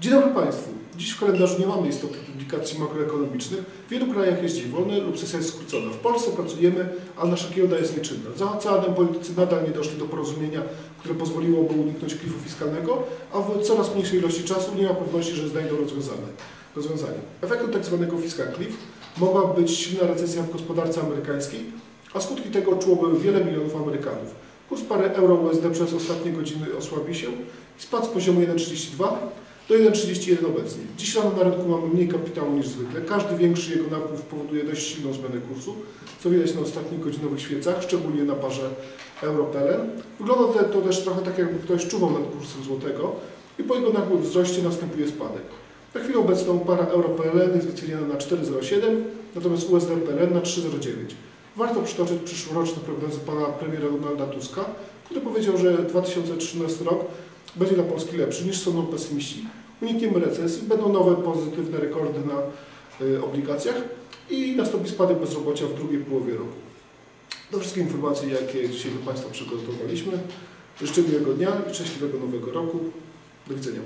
Dzień dobry Państwu. Dziś w kalendarzu nie mamy istotnych publikacji makroekonomicznych. W wielu krajach jest dzień wolny lub sesja jest skrócona. W Polsce pracujemy, a nasza giełda jest nieczynna. Za oceanem politycy nadal nie doszli do porozumienia, które pozwoliłoby uniknąć klifu fiskalnego, a w coraz mniejszej ilości czasu nie ma pewności, że znajdą rozwiązanie. rozwiązanie. Efektem tzw. fiscal cliff mogła być silna recesja w gospodarce amerykańskiej, a skutki tego odczułoby wiele milionów Amerykanów. Kurs pary euro-USD przez ostatnie godziny osłabi się i spadł z poziomu 1,32 do 1,31 obecnie. Dziś rano na rynku mamy mniej kapitału niż zwykle. Każdy większy jego napływ powoduje dość silną zmianę kursu, co widać na ostatnich godzinowych świecach, szczególnie na parze euro-PLN. Wygląda to też trochę tak, jakby ktoś czuwał nad kursem złotego i po jego nagłym wzroście następuje spadek. Na chwilę obecną para euro-PLN jest wyceniana na 4,07, natomiast USD-PLN na 3,09. Warto przytoczyć przyszłoroczne prognozy pana premiera Donalda Tuska, który powiedział, że 2013 rok będzie dla Polski lepszy niż sądzą pesymiści. Unikniemy recesji, będą nowe pozytywne rekordy na y, obligacjach i nastąpi spadek bezrobocia w drugiej połowie roku. To wszystkie informacje, jakie dzisiaj dla Państwa przygotowaliśmy. Życzę miłego dnia i szczęśliwego nowego roku. Do widzenia.